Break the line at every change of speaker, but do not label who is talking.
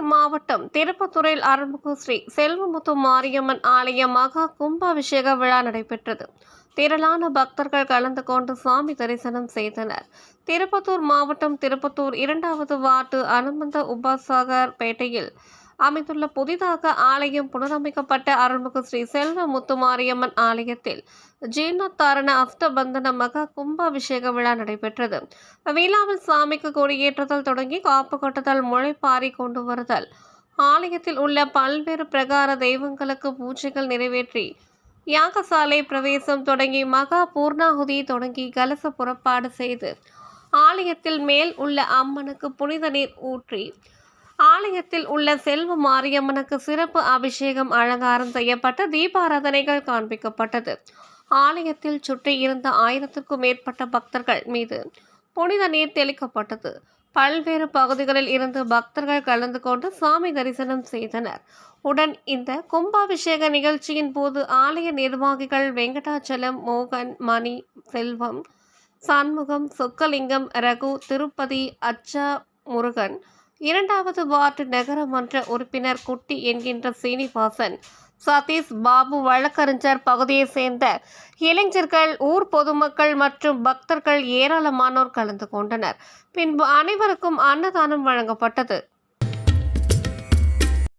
மாவட்டம் திருப்பத்தூரில் அருள்மிகு ஸ்ரீ செல்வமுத்து மாரியம்மன் ஆலய மகா கும்பாபிஷேக விழா நடைபெற்றது. திரளான பக்தர்கள் கலந்து கொண்டு சுவாமி தரிசனம் செய்தனர். திருப்பத்தூர் மாவட்டம் திருப்பத்தூர் இரண்டாவது வார்டு அனுமந்த உபாசாகர் பேட்டையில் அமைந்துள்ள புதிதாக ஆலயம் புனரமைக்கப்பட்ட அருள்மிகு ஸ்ரீ செல்வ முத்துமாரியம்மன் ஆலயத்தில் ஜீர்ணோத்தாரண அஷ்டபந்தன மகா கும்பாபிஷேக விழா நடைபெற்றது. விழாவில் சாமிக்கு கொடியேற்றுதல் தொடங்கி காப்பு கட்டுதல் முளைப்பாரி கொண்டு வருதல். ஆலயத்தில் உள்ள பல்வேறு பிரகார தெய்வங்களுக்கு பூஜைகள் நிறைவேற்றி யாகசாலை பிரவேசம் தொடங்கி மகா பூர்ணாகுதி தொடங்கி கலச புறப்பாடு செய்து ஆலயத்தில் மேல் உள்ள அம்மனுக்கு புனித நீர் ஊற்றி ஆலயத்தில் உள்ள செல்வ மாரியம்மனுக்கு சிறப்பு அபிஷேகம் அலங்காரம் செய்யப்பட்ட தீபாராதனைகள் காண்பிக்கப்பட்டது. ஆலயத்தில் சுற்றி இருந்த ஆயிரத்துக்கும் மேற்பட்ட பக்தர்கள் மீது புனித நீர் தெளிக்கப்பட்டது. பல்வேறு பகுதிகளில் இருந்து பக்தர்கள் கலந்து கொண்டு சுவாமி தரிசனம் செய்தனர். உடன் இந்த கும்பாபிஷேக நிகழ்ச்சியின் போது ஆலய நிர்வாகிகள் வெங்கடாச்சலம் மோகன் மணி செல்வம் சண்முகம் சொக்கலிங்கம் ரகு திருப்பதி அச்சா முருகன் இரண்டாவது வார்டு நகரமன்ற உறுப்பினர் குட்டி என்கின்ற சீனிவாசன். சதீஷ் பாபு வழக்கறிஞர் பகுதியைச் சேர்ந்த இளைஞர்கள் ஊர் பொதுமக்கள் மற்றும் பக்தர்கள் ஏராளமானோர் கலந்து கொண்டனர். பின்பு அனைவருக்கும் அன்னதானம் வழங்கப்பட்டது.